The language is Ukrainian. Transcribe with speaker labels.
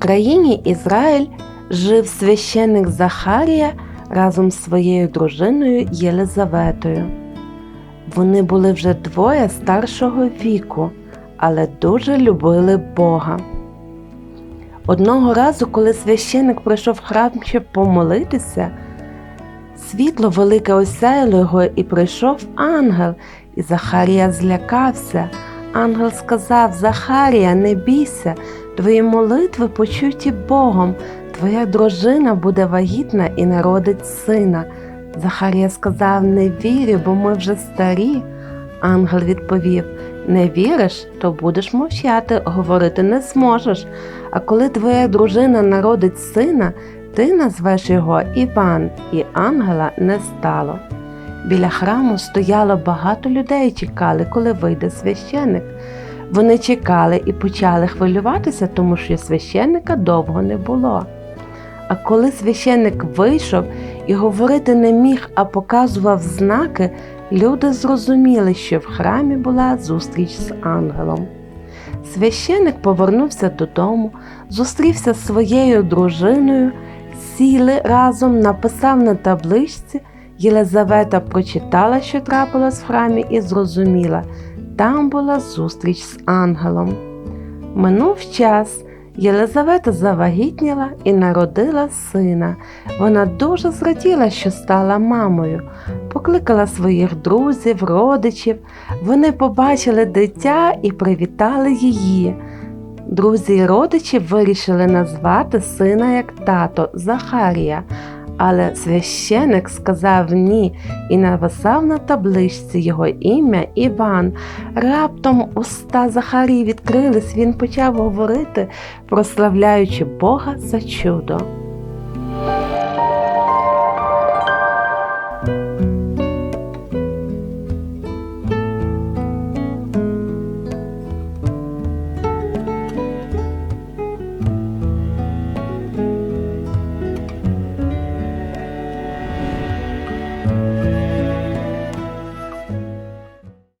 Speaker 1: країні Ізраїль жив священник Захарія разом з своєю дружиною Єлизаветою. Вони були вже двоє старшого віку, але дуже любили Бога. Одного разу, коли священик прийшов в храм, щоб помолитися, світло велике осяяло його і прийшов ангел, і Захарія злякався. Ангел сказав: Захарія, не бійся, твої молитви почуті Богом, твоя дружина буде вагітна і народить сина. Захарія сказав: Не вірю, бо ми вже старі. Ангел відповів: Не віриш, то будеш мовчати, говорити не зможеш. А коли твоя дружина народить сина, ти назвеш його Іван, і ангела не стало. Біля храму стояло багато людей і чекали, коли вийде священник. Вони чекали і почали хвилюватися, тому що священника довго не було. А коли священник вийшов і говорити не міг, а показував знаки, люди зрозуміли, що в храмі була зустріч з ангелом. Священик повернувся додому, зустрівся з своєю дружиною, сіли разом, написав на табличці. Єлизавета прочитала, що трапилось в храмі, і зрозуміла, там була зустріч з ангелом. Минув час, Єлизавета завагітніла і народила сина. Вона дуже зраділа, що стала мамою, покликала своїх друзів, родичів. Вони побачили дитя і привітали її. Друзі й родичі вирішили назвати сина як тато Захарія, але священик сказав ні і написав на табличці його ім'я Іван. Раптом уста Захарії відкрились, він почав говорити, прославляючи Бога за чудо. Música